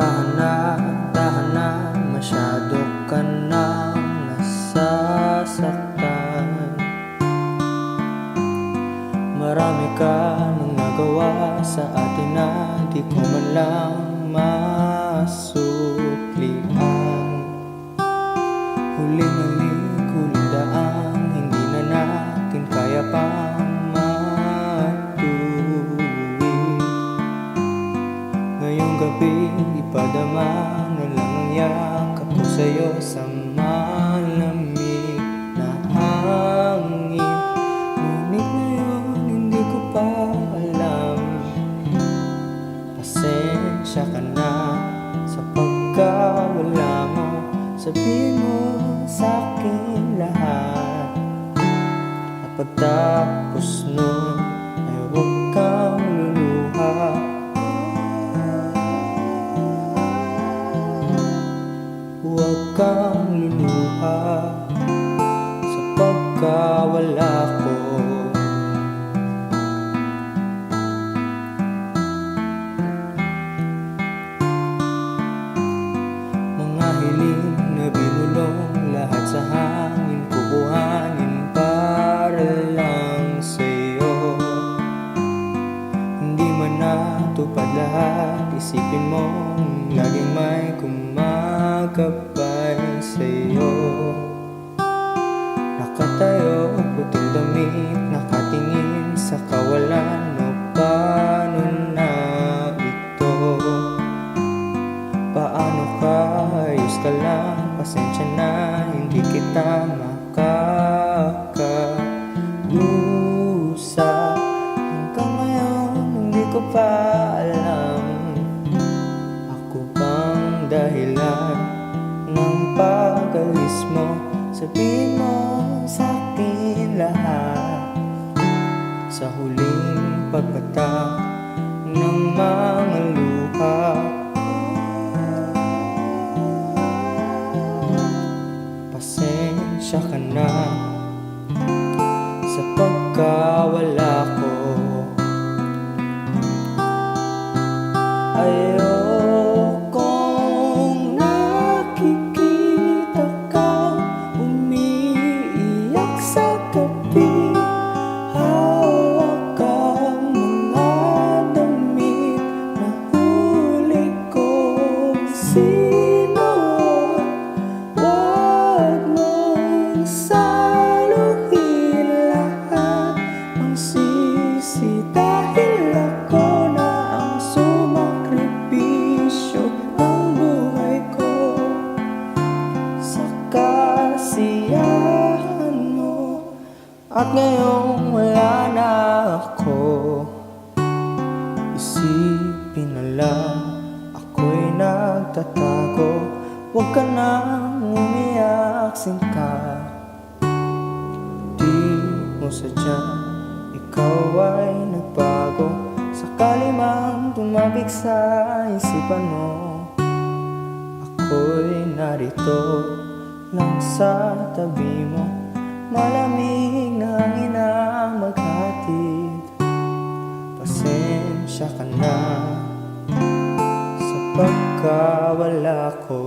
na, dahan na Masyado ka nang nasasaktan. Marami ka nang nagawa sa atin na Di ko man lang masuklian Ngayong gabi, ipadama na lang ang yakap ko sa'yo Sa malamig na hangin. Ngunit ngayon, hindi ko pa alam. Pasensya ka na sa pagkawala mo Sabihin mo sa akin lahat. At pagtapos nun pagkawala ko. Mga hiling na binulong Lahat sa hangin kukuhanin Para lang sa'yo. Hindi man natupad lahat Isipin mo Laging may kumakabay sa'yo damit Nakatingin sa kawalan O paano na ito? Paano ka? Ayos ka lang. Pasensya na. Hindi kita makakalusa Hanggang ngayon Hindi ko pa alam. Ako bang dahilan Ng pag-alis mo? Sabihin mo sa akin lahat. Sa huling pagpatak Ng mga luha. Pasensya ka na Sa pagkawala At ngayong wala na ako Isipin na lang nagtatago Huwag ka nang umiyak, sinta Di mo sadyang ikaw ay nagbago. Sakali mang tumabik sa isipan mo. Ako'y narito lang sa tabi mo. Malamig na hangin ang maghatid Pasensya ka na sa pagkawala ko